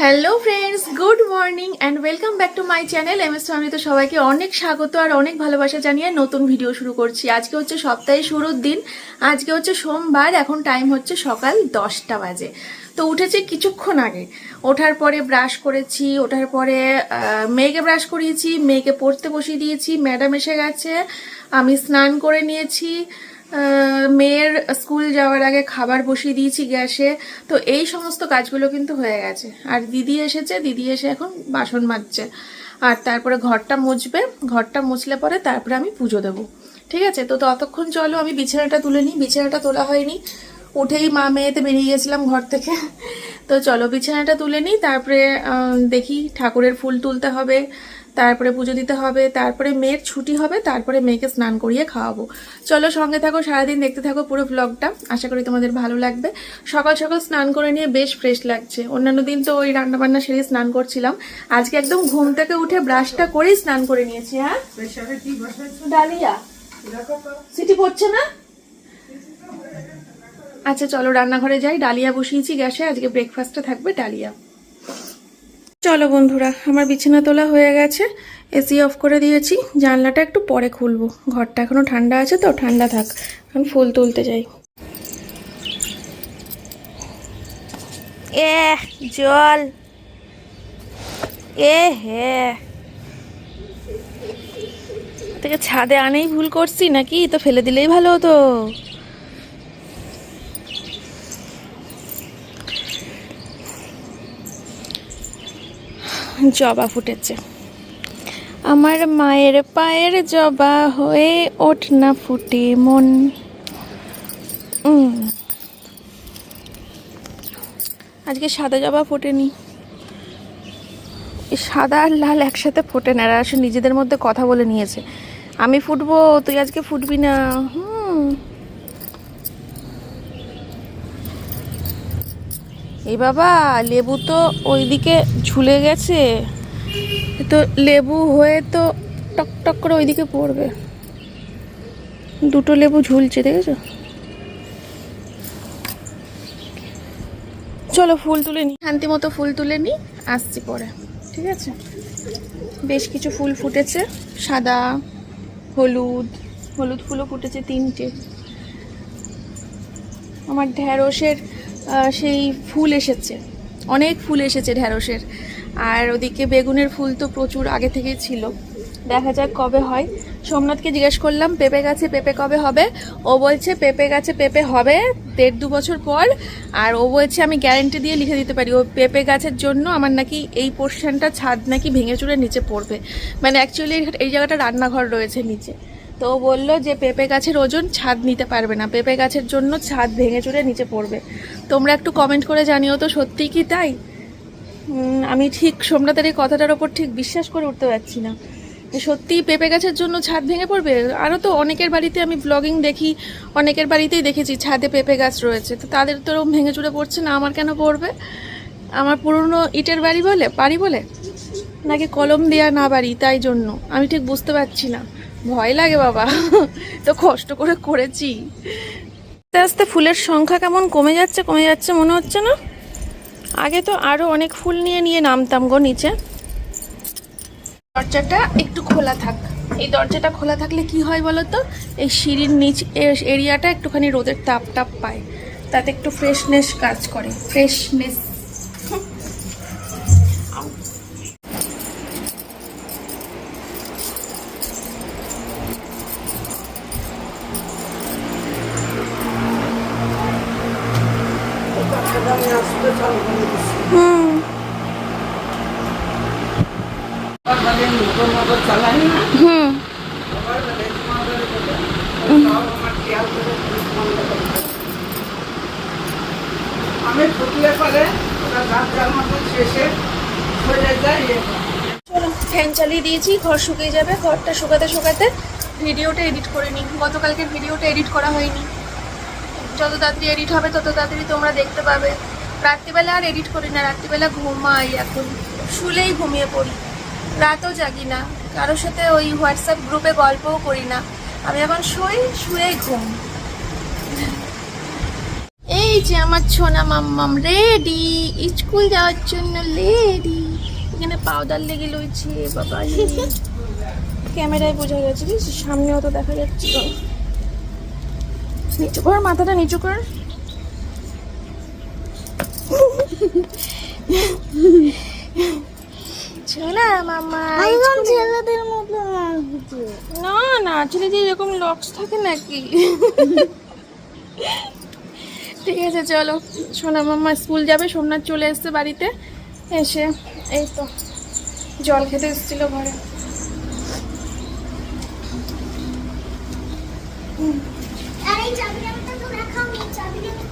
Hello friends good morning and welcome back to my channel M S তো সবাইকে অনেক স্বাগত আর অনেক ভালোবাসা জানিয়ে নতুন ভিডিও শুরু করছি। আজকে হচ্ছে সপ্তাহে শুরুর দিন। আজকে হচ্ছে সোমবার, এখন টাইম হচ্ছে সকাল দশটা বাজে। তো উঠেছি কিছুক্ষণ আগে। ওঠার পরে ব্রাশ করেছি, ওঠার পরে মেয়েকে ব্রাশ করিয়েছি, মেয়েকে পড়তে বসিয়ে দিয়েছি। ম্যাডাম এসে গেছে। আমি স্নান করে নিয়েছি। মেয়ের স্কুল যাওয়ার আগে খাবার বসিয়ে দিয়েছি গ্যাসে। তো এই সমস্ত কাজগুলো কিন্তু হয়ে গেছে। আর দিদি এসেছে, দিদি এসে এখন বাসন মাজছে। আর তারপরে ঘরটা মুছবে। ঘরটা মুছলে পরে তারপরে আমি পুজো দেবো। ঠিক আছে? তো ততক্ষণ চলো, আমি বিছানাটা তুলে নিই। বিছানাটা তোলা হয়নি। উঠেই মা মেয়েতে বেরিয়ে গেছিলাম ঘর থেকে। তো চলো, বিছানাটা তুলে নিই। তারপরে দেখি ঠাকুরের ফুল তুলতে হবে। তারপরে পুজো দিতে হবে তারপরে মেয়ের ছুটি হবে তারপরে মেয়েকে স্নান করিয়ে খাওয়াবো। চলো সঙ্গে থাকো সারাদিন দেখতে থাকো পুরো ব্লগটা আশা করি তোমাদের ভালো লাগবে। সকাল সকাল স্নান করে নিয়ে বেশ ফ্রেশ লাগছে। অন্যান্য দিন তো ওই রান্নাবান্না সেরে স্নান করছিলাম। আজকে একদম ঘুম থেকে উঠে ব্রাশটা করেই স্নান করে নিয়েছি হ্যাঁ? ডালিয়া। সিটি পড়ছে না? আচ্ছা চলো রান্নাঘরে যাই। ডালিয়া বসিয়েছি গ্যাসে আজকে ব্রেকফাস্টে থাকবে ডালিয়া। চলো বন্ধুরা, আমার বিছানা তোলা হয়ে গেছে। এসি অফ করে দিয়েছি, জানলাটা একটু পরে খুলবো। ঘরটা এখনও ঠান্ডা আছে তো, ঠান্ডা থাক এখন ফুল তুলতে যাই। এ জল। এ হে। থেকে ছাদে আনেই ভুল করছি নাকি? তো ফেলে দিলেই ভালো হতো। জবা ফুটেছে। আমার মায়ের পায়ের জবা হয়ে ওঠ না ফুটে মন। আজকে সাদা জবা ফোটেনি। সাদা আর লাল একসাথে ফোটে না, এরা আসলে নিজেদের মধ্যে কথা বলে নিয়েছে। আমি ফুটবো, তুই আজকে ফুটবি না হুম এই বাবা, লেবু তো ওইদিকে ঝুলে গেছে। তো লেবু হয়ে তো টক টক করে ওইদিকে পড়বে। দুটো লেবু ঝুলছে, দেখেছ? চলো ফুল তুলে নি। শান্তি মতো ফুল তুলে নি, আসছি পরে, ঠিক আছে? বেশ কিছু ফুল ফুটেছে, সাদা, হলুদ হলুদ ফুলও ফুটেছে তিনটে। আমার ঢ্যাঁড়সের সেই ফুল এসেছে। অনেক ফুল এসেছে ঢ্যাঁড়সের। আর ওদিকে বেগুনের ফুল তো প্রচুর আগে থেকেই ছিল। দেখা যাক কবে হয়। সোমনাথকে জিজ্ঞেস করলাম, পেঁপে গাছে পেঁপে কবে হবে? ও বলছে, পেঁপে গাছে পেঁপে হবে দেড় দু বছর পর। আর ও বলছে, আমি গ্যারেন্টি দিয়ে লিখে দিতে পারি। ও পেঁপে গাছের জন্য আমার নাকি এই পোর্শনটা ছাদ নাকি ভেঙে চুরে নিচে পড়বে। মানে অ্যাকচুয়ালি এই জায়গাটা রান্নাঘর রয়েছে নিচে। তো বলল যে পেঁপে গাছের ওজন ছাদ নিতে পারবে না। পেঁপে গাছের জন্য ছাদ ভেঙে চুরে নিচে পড়বে। তোমরা একটু কমেন্ট করে জানিও তো, সত্যি কি তাই? আমি ঠিক সোমনাথের এই কথাটার ওপর ঠিক বিশ্বাস করে উঠতে পারছি না। যে সত্যিই পেঁপে গাছের জন্য ছাদ ভেঙে পড়বে? আরও তো অনেকের বাড়িতে আমি ব্লগিং দেখি, অনেকের বাড়িতেই দেখেছি ছাদে পেঁপে গাছ রয়েছে। তো তাদের তো ভেঙে চুরে পড়ছে না, আমার কেন পড়বে? আমার পুরনো ইটের বাড়ি বলে বাড়ি বলে? নাকি কলম দেয়া না বাড়ি, তাই জন্য? আমি ঠিক বুঝতে পারছি না। ভয় লাগে বাবা। তো কষ্ট করে করেছি। আস্তে আস্তে ফুলের সংখ্যা কেমন কমে যাচ্ছে কমে যাচ্ছে মনে হচ্ছে না? আগে তো আরও অনেক ফুল নিয়ে নিয়ে নামতাম গো নিচে। দরজাটা একটু খোলা থাক। এই দরজাটা খোলা থাকলে কি হয় বলো তো? এই সিঁড়ির নিচ এরিয়াটা একটুখানি রোদের তাপ টাপ পায়। তাতে একটু ফ্রেশনেস কাজ করে। ফ্রেশনেস ফ্যান চালিয়ে দিয়েছি, ঘর শুকিয়ে যাবে, ঘরটা শুকাতে শুকাতে ভিডিওটা এডিট করে নিই গতকালকের ভিডিওটা এডিট করা হয়নি। যত তাড়াতাড়ি এডিট হবে, তত তাড়াতাড়ি তোমরা দেখতে পাবে। রাত্রিবেলা আর এডিট করি না, রাত্রিবেলা ঘুমাই এখন। শুলেই ঘুমিয়ে পড়ি। রাতও জাগি না। কারোর সাথে ওই হোয়াটসঅ্যাপ গ্রুপে গল্পও করি না। আমি এখন শুই, শুয়েই ঘুম। এই যে আমার ছোনা মাম্মাম রেডি স্কুল যাওয়ার জন্য রেডি এখানে পাউডার লেগে লইছে বাবা ক্যামেরায় বোঝা যাচ্ছে বুঝছিস সামনে অত দেখা যাচ্ছে। না। নিচু কর মাথাটা নিচু কর। ছোনা মাম্মা ছেলেদের মতো না না ছেলেদের এরকম লক্স থাকে নাকি? ঠিক আছে, চলো। সোনা মাম্মা স্কুল যাবে, সোমনাথ চলে এসছে বাড়িতে। এসে এই তো জল খেতে এসেছিল ঘরে।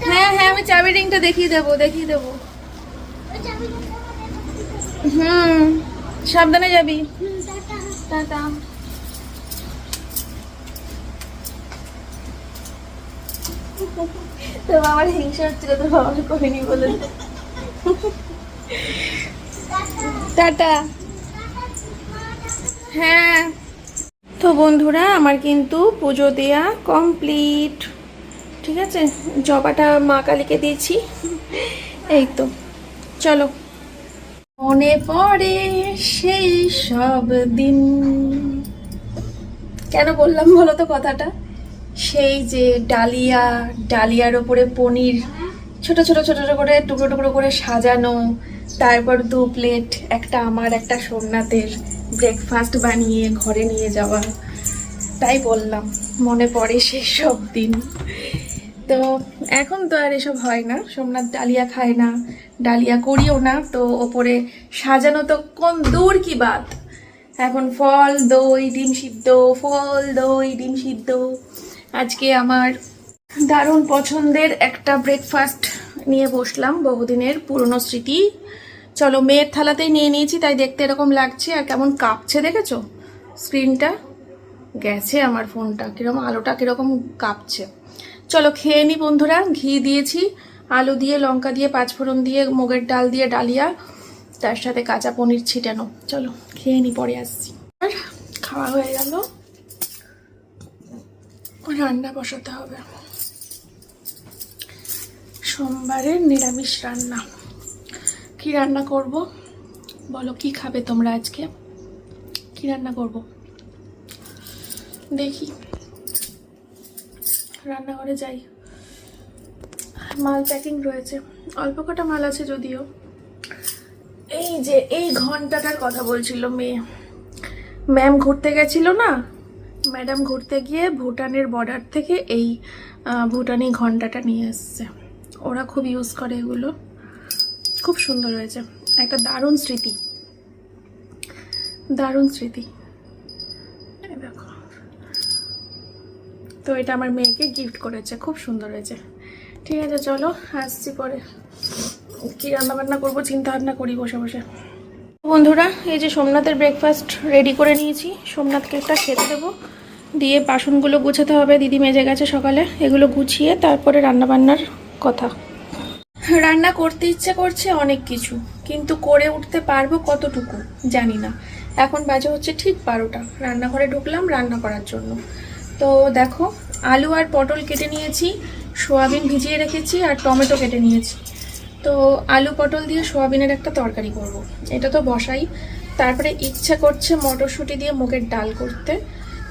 হ্যাঁ হ্যাঁ আমি চাবি রিংটা দেখিয়ে দেবো দেখিয়ে দেবো। হুম, সাবধানে যাবি। টাটা। টাটা। তো আমার হিংসা হচ্ছিল তো বাবাকে করিনি বলে। টাটা। হ্যাঁ। তো বন্ধুরা, আমার কিন্তু পুজো দেয়া কমপ্লিট। ঠিক আছে? জবাটা মা কালীকে দিয়েছি। এই তো। চলো। মনে পড়ে সেই সব দিন। কেন বললাম বলো তো কথাটা? সেই যে ডালিয়া, ডালিয়ার ওপরে পনির, ছোট ছোট ছোট ছোট করে, টুকরো টুকরো করে সাজানো, তারপর দু প্লেট, একটা আমার, একটা সোমনাথের ব্রেকফাস্ট বানিয়ে ঘরে নিয়ে যাওয়া। তাই বললাম, মনে পড়ে সেই সব দিন। তো এখন তো আর এসব হয় না, সোমনাথ ডালিয়া খায় না, ডালিয়া করিও না, তো ওপরে সাজানো তো কোন দূর কি বাত। এখন ফল, দই, ডিম সিদ্ধ, ফল, দই, ডিম সিদ্ধ আজকে আমার দারুণ পছন্দের একটা ব্রেকফাস্ট নিয়ে বসলাম বহুদিনের পুরনো স্মৃতি। চলো মেয়ের থালাতেই নিয়ে নিয়েছি, তাই দেখতে এরকম লাগছে। আর কেমন কাঁপছে দেখেছ? স্ক্রিনটা? গেছে আমার ফোনটা। কীরকম আলোটা কীরকম কাঁপছে। চলো খেয়ে নি বন্ধুরা, ঘি দিয়েছি, আলু দিয়ে, লঙ্কা দিয়ে, পাঁচফোড়ন দিয়ে, মুগের ডাল দিয়ে, ডালিয়া, তার সাথে কাঁচা পনির ছিটানো। চলো খেয়ে নি, পরে আসছি। আর খাওয়া হয়ে গেল। রান্না বসাতে হবে। সোমবারের নিরামিষ রান্না। কি রান্না করব? বলো, কি খাবে তোমরা আজকে? কি রান্না করব? দেখি। রান্নাঘরে যাই। মাল প্যাকিং রয়েছে। অল্প কটা মাল আছে যদিও। এই যে, এই ঘন্টাটার কথা বলছিল মেয়ে। ম্যাম ঘুরতে গেছিল না? ম্যাডাম ঘুরতে গিয়ে ভুটানের বর্ডার থেকে এই ভুটানি ঘন্টাটা নিয়ে এসছে। ওরা খুব ইউজ করে এগুলো। খুব সুন্দর হয়েছে। একটা দারুণ স্মৃতি। দারুণ স্মৃতি। দেখো। তো এটা আমার মেয়েকে গিফট করেছে। খুব সুন্দর হয়েছে। ঠিক আছে, চলো, আসছি পরে। কি রান্না বান্না করব? চিন্তা ভাবনা করি বসে বসে। বন্ধুরা, এই যে সোমনাথের ব্রেকফাস্ট রেডি করে নিয়েছি। সোমনাথকে একটা খেতে দেবো। দিয়ে বাসনগুলো গুছাতে হবে, দিদি মেজে গেছে সকালে, এগুলো গুছিয়ে তারপরে রান্না বান্নার কথা। রান্না করতে ইচ্ছে করছে অনেক কিছু, কিন্তু করে উঠতে পারব কতটুকু জানি না। এখন বাজে হচ্ছে ঠিক বারোটা, রান্নাঘরে ঢুকলাম রান্না করার জন্য। তো দেখো, আলু আর পটল কেটে নিয়েছি, সোয়াবিন ভিজিয়ে রেখেছি আর টমেটো কেটে নিয়েছি। তো আলু পটল দিয়ে সোয়াবিনের একটা তরকারি করব। এটা তো বসাই। তারপরে ইচ্ছা করছে মটরশুঁটি দিয়ে মুগের ডাল করতে।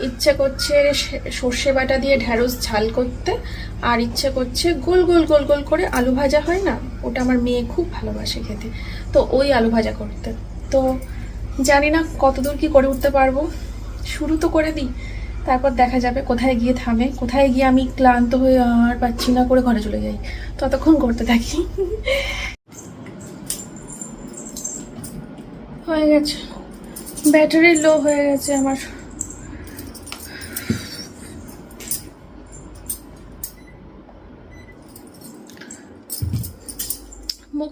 ইচ্ছে করছে সর্ষে বাটা দিয়ে ঢ্যাঁড়স ঝাল করতে, আর ইচ্ছে করছে গোল গোল গোল গোল করে আলু ভাজা হয় না? ওটা আমার মেয়ে খুব ভালোবাসে খেতে। তো ওই আলু ভাজা করতে। তো জানি না কতদূর কি করে উঠতে পারব। শুরু তো করে দিই, তারপর দেখা যাবে কোথায় গিয়ে থামে। কোথায় গিয়ে আমি ক্লান্ত হয়ে আর পাচ্ছি না করে ঘরে চলে যাই। ততক্ষণ করতে থাকি। হয়ে গেছে। ব্যাটারি লো হয়ে গেছে আমার।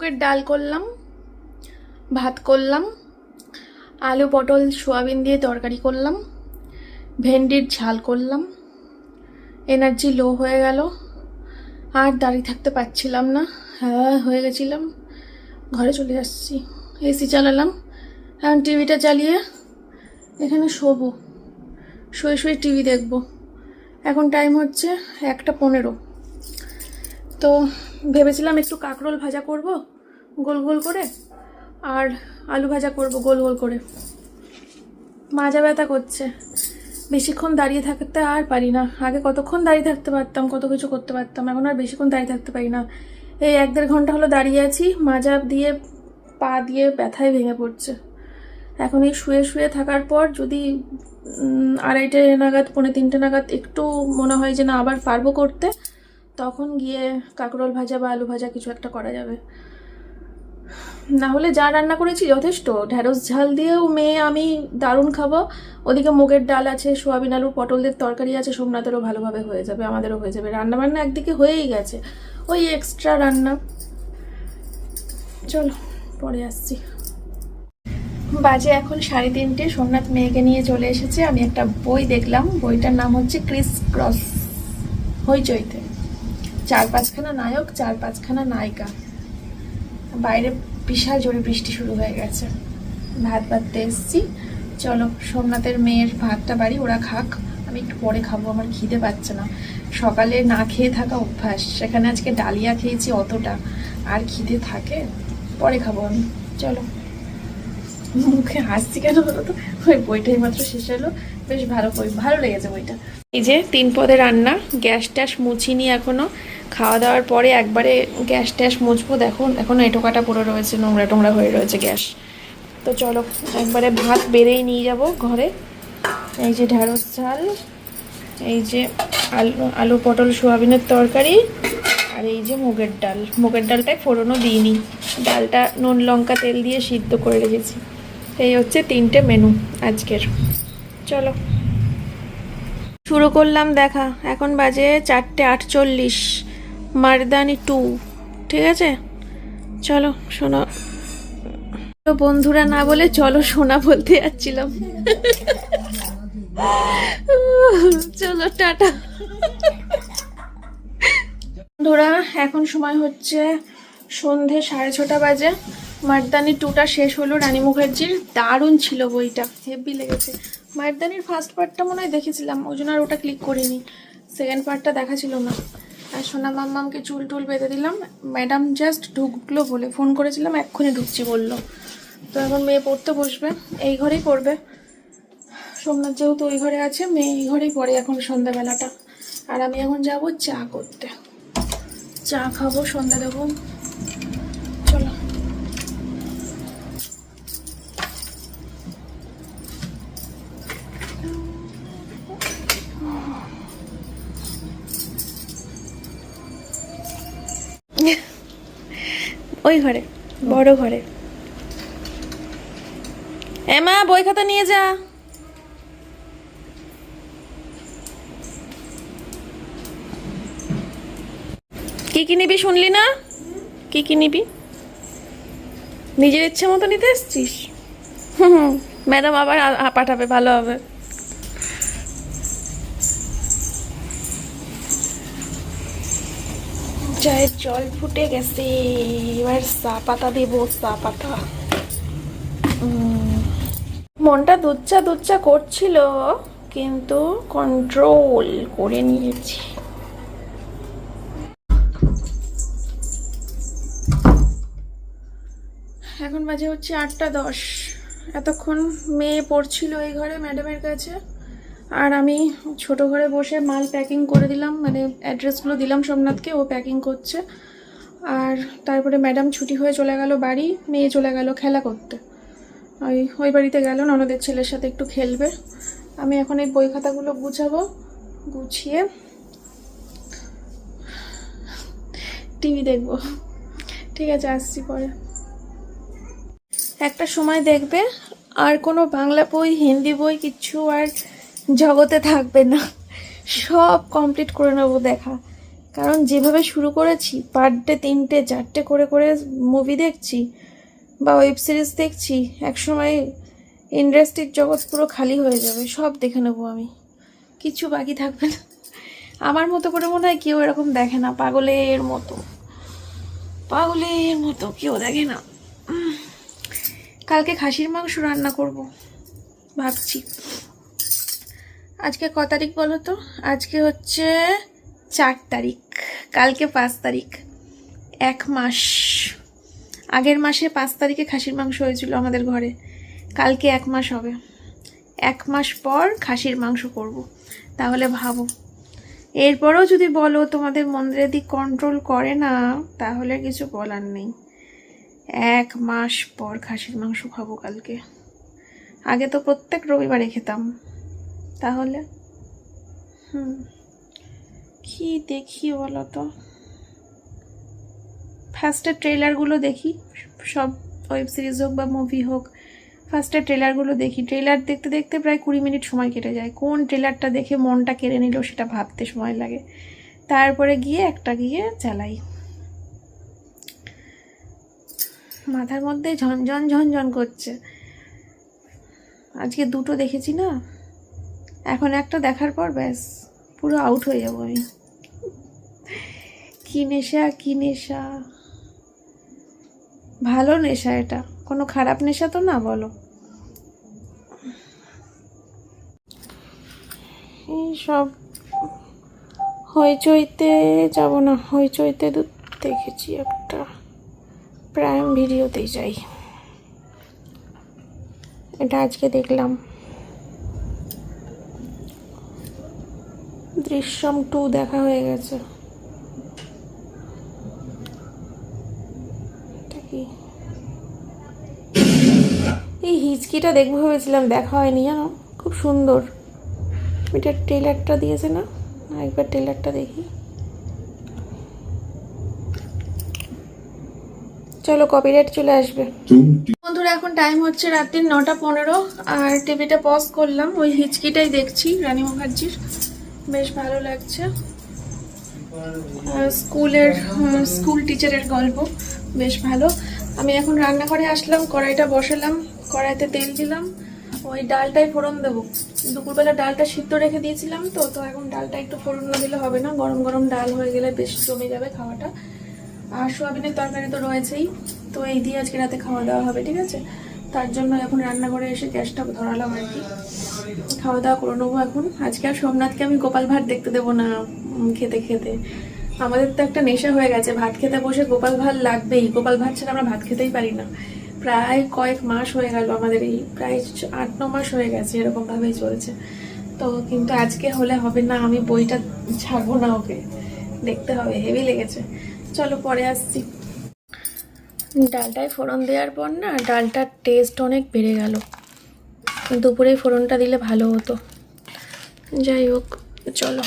মুগের ডাল করলাম, ভাত করলাম, আলু, পটল, সোয়াবিন দিয়ে তরকারি করলাম, ভেন্ডির ঝাল করলাম এনার্জি লো হয়ে গেল, আর দাঁড়িয়ে থাকতে পারছিলাম না হ্যাঁ হয়ে গেছিলাম, ঘরে চলে আসছি এসি চালালাম, এখন টিভিটা চালিয়ে এখানে শোবো, শুয়ে শুয়ে টিভি দেখব, এখন টাইম হচ্ছে একটা পনেরো, তো ভেবেছিলাম একটু কাঁকরোল ভাজা করব গোল গোল করে আর আলু ভাজা করব গোল গোল করে। মাজা ব্যথা করছে। বেশিক্ষণ দাঁড়িয়ে থাকতে আর পারি না। আগে কতক্ষণ দাঁড়িয়ে থাকতে পারতাম, কত কিছু করতে পারতাম, এখন আর বেশিক্ষণ দাঁড়িয়ে থাকতে পারি না। এই এক দেড় ঘণ্টা হলো দাঁড়িয়ে আছি, মাজা দিয়ে পা দিয়ে ব্যথায় ভেঙে পড়ছে। এখন এই শুয়ে শুয়ে থাকার পর যদি আড়াইটে নাগাদ, পৌনে তিনটে নাগাদ একটু মনে হয় যে না, আবার পারব করতে, তখন গিয়ে কাঁকরোল ভাজা বা আলু ভাজা কিছু একটা করা যাবে। না হলে যা রান্না করেছি যথেষ্ট। ঢ্যাঁড়স ঝাল দিয়েও মেয়ে আমি দারুণ খাব। ওদিকে মুগের ডাল আছে, সোয়াবিন আলু পটলদের তরকারি আছে, সোমনাথেরও ভালোভাবে হয়ে যাবে, আমাদেরও হয়ে যাবে। রান্না বান্না একদিকে হয়েই গেছে। ওই এক্সট্রা রান্না। চলো, পরে আসছি। বাজে এখন সাড়ে তিনটে, সোমনাথ মেয়েকে নিয়ে চলে এসেছে। আমি একটা বই দেখলাম, বইটার নাম হচ্ছে ক্রিস ক্রস। হইচইতে। চার পাঁচখানা নায়ক, চার পাঁচখানা নায়িকা। বাইরে বিশাল জোরে বৃষ্টি শুরু হয়ে গেছে। ভাত বাড়তে এসছি। চলো, সোমনাথের মেয়ের ভাতটা বাড়ি, ওরা খাক। আমি একটু পরে খাব, আমার খিদে পাচ্ছে না। সকালে না খেয়ে থাকা অভ্যাস। সেখানে আজকে ডালিয়া খেয়েছি অতটা। আর খিদে থাকে? পরে খাব আমি। চলো। মুখে হাসছি কেন বলো তো? ওই বইটাই মাত্র শেষ হলো। বেশ ভালো বই, ভালো লেগেছে বইটা। এই যে, তিন পদে রান্না। গ্যাস ট্যাস মুছিনি এখনও। খাওয়া দাওয়ার পরে একবারে গ্যাস ট্যাস মুছবো, দেখুন, এখনও এটোকাটা পড়ে রয়েছে নোংরা টোংরা হয়ে রয়েছে গ্যাস। তো চলো, একবারে ভাত বেড়েই নিয়ে যাব ঘরে। এই যে ঢ্যাঁড়স ঝাল, এই যে আলু আলু পটল সোয়াবিনের তরকারি, আর এই যে মুগের ডাল। মুগের ডালটায় ফোড়নও দিইনি। ডালটা নুন, লঙ্কা, তেল দিয়ে সিদ্ধ করে রেখেছি। এই হচ্ছে তিনটে মেনু আজকের। চলো। শুরু করলাম দেখা। এখন বাজে চারটে আটচল্লিশ। মারদানি টু। ঠিক আছে? চলো, শোনো। বন্ধুরা, না বলে চলো সোনা বলতে যাচ্ছিলাম। চলো, টাটা। বন্ধুরা, এখন সময় হচ্ছে সন্ধে সাড়ে ছটা বাজে। মারদানি টুটা শেষ হলো রানী মুখার্জির। দারুণ ছিল বইটা হেভি লেগেছে। মারদানির ফার্স্ট পার্টটা মনে হয় দেখেছিলাম, ওই জন্য আর ওটা ক্লিক করিনি। সেকেন্ড পার্টটা দেখা ছিল না। সোনা মাম্মামকে চুল টুল বেঁধে দিলাম। ম্যাডাম জাস্ট ঢুকলো বলে ফোন করেছিলাম, এক্ষুনি ঢুকছি বলল। তো এখন মেয়ে পড়তে বসবে, এই ঘরেই পড়বে। সোমনাথ যেহেতু ওই ঘরে আছে, মেয়ে এই ঘরেই পড়ে এখন সন্ধ্যাবেলাটা। আর আমি এখন যাব চা করতে। চা খাব, সন্ধ্যা দেবো। ওই ঘরে, বড় ঘরে। এমা বই খাতা নিয়ে যা। কি কি নিবি শুনলি না? কি কি নিবি? নিজের ইচ্ছে মতো নিতে এসছিস? হুম ম্যাডাম আবার পাঠাবে, ভালো হবে। চায়ের জল ফুটে গেছে। এবার চা পাতা দেবো, চা পাতা। মনটা দুচ্চা দুচ্চা করছিল, কিন্তু কন্ট্রোল করে নিয়েছি। এখন বাজে হচ্ছে আটটা দশ। এতক্ষণ মেয়ে পড়ছিল এই ঘরে ম্যাডামের কাছে। আর আমি ছোট ঘরে বসে মাল প্যাকিং করে দিলাম মানে অ্যাড্রেসগুলো দিলাম সোমনাথকে, ও প্যাকিং করছে। আর তারপরে ম্যাডাম ছুটি হয়ে চলে গেল বাড়ি, মেয়ে চলে গেল খেলা করতে। ওই ওই বাড়িতে গেল, ননদের ছেলের সাথে একটু খেলবে। আমি এখন এই বই খাতাগুলো গুছাবো, গুছিয়ে টিভি দেখব। ঠিক আছে, আসছি পরে। একটা সময় দেখবে, আর কোনো বাংলা বই, হিন্দি বই, কিচ্ছু আর জগতে থাকবে না। সব কমপ্লিট করে নেব দেখা। কারণ যেভাবে শুরু করেছি পার ডে তিনটে, চারটে করে করে মুভি দেখছি বা ওয়েব সিরিজ দেখছি, একসময় ইন্ডাস্ট্রির জগৎ পুরো খালি হয়ে যাবে, সব দেখে নেব আমি। কিছু বাকি থাকবে না। আমার মতো করে মনে হয় কেউ এরকম দেখে না, পাগলের মতো। পাগলের মতো কেউ দেখে না। কালকে খাসির মাংস রান্না করব, ভাবছি। আজকে ক তারিখ বলো তো? আজকে হচ্ছে চার তারিখ। কালকে পাঁচ তারিখ। এক মাস। আগের মাসে পাঁচ তারিখে খাসির মাংস হয়েছিল আমাদের ঘরে। কালকে এক মাস হবে। এক মাস পর খাসির মাংস করব। তাহলে ভাবো। এরপরেও যদি বলো তোমাদের মন্দিরের দিক কন্ট্রোল করে না, তাহলে কিছু বলার নেই। এক মাস পর খাসির মাংস খাব কালকে। আগে তো প্রত্যেক রবিবারে খেতাম। তাহলে? হুম। কি দেখি বলো তো ফার্স্টে ট্রেলারগুলো দেখি, সব ওয়েব সিরিজ হোক বা মুভি হোক ফার্স্টে ট্রেলারগুলো দেখি। ট্রেলার দেখতে দেখতে প্রায় কুড়ি মিনিট সময় কেটে যায়। কোন ট্রেলারটা দেখে মনটা কেড়ে নিল সেটা ভাবতে সময় লাগে। তারপরে গিয়ে একটা গিয়ে চালাই। মাথার মধ্যে ঝনঝন ঝনঝন করছে। আজকে দুটো দেখেছি না? এখন একটা দেখার পর ব্যাস, পুরো আউট হয়ে যাব আমি। কি নেশা কি নেশা। ভালো নেশা এটা। কোনো খারাপ নেশা তো না বলো। এই সব হইচইতে যাব না। হইচইতে দেখেছি একটা প্রাইম ভিডিওতেই যাই। এটা আজকে দেখলাম। দৃশ্যম টু দেখা হয়ে গেছে। এই হিচকিটা দেখব ভেবেছিলাম দেখা হয়নি জানো? খুব সুন্দর। এটার ট্রেলারটা দিয়েছে না? একবার ট্রেলারটা দেখি। চলো কপিরাইট চলে আসবে। বন্ধুরা এখন টাইম হচ্ছে রাত্রির নটা পনেরো আর টিভিটা পজ করলাম। ওই হিচকিটাই দেখছি রানী মুখার্জির। বেশ ভালো লাগছে। স্কুলের স্কুল টিচারের গল্প বেশ ভালো। আমি এখন রান্নাঘরে আসলাম, কড়াইটা বসালাম, কড়াইতে তেল দিলাম, ওই ডালটাই ফোড়ন দেবো। দুপুরবেলা ডালটা সিদ্ধ রেখে দিয়েছিলাম তো তো এখন ডালটা একটু ফোড়ন না দিলে হবে না। গরম গরম ডাল হয়ে গেলে বেশ জমে যাবে খাওয়াটা। আর সোয়াবিনের তরকারি তো রয়েছেই, তো এই দিয়ে আজকে রাতে খাওয়া দাওয়া হবে, ঠিক আছে? তার জন্য এখন রান্নাঘরে এসে গ্যাসটা ধরালাম আর কি। খাওয়া দাওয়া করে নেব এখন। আজকে আর সোমনাথকে আমি গোপাল ভাত দেখতে দেবো না খেতে খেতে। আমাদের তো একটা নেশা হয়ে গেছে, ভাত খেতে বসে গোপাল ভাত লাগবেই। গোপাল ভাত ছাড়া আমরা ভাত খেতেই পারি না। প্রায় কয়েক মাস হয়ে গেল, আমাদের এই প্রায় আট, ন মাস হয়ে গেছে এরকম ভাবেই চলছে। তো কিন্তু আজকে হলে হবে না, আমি বইটা ছাড়বো না ওকে। দেখতে হবে, হেভি লেগেছে। চলো পরে আসছি। ডালটায় ফোড়ন দেওয়ার পর না ডালটার টেস্ট অনেক বেড়ে গেল। দুপুরে ফোড়নটা দিলে ভালো হতো। যাই হোক, চলো।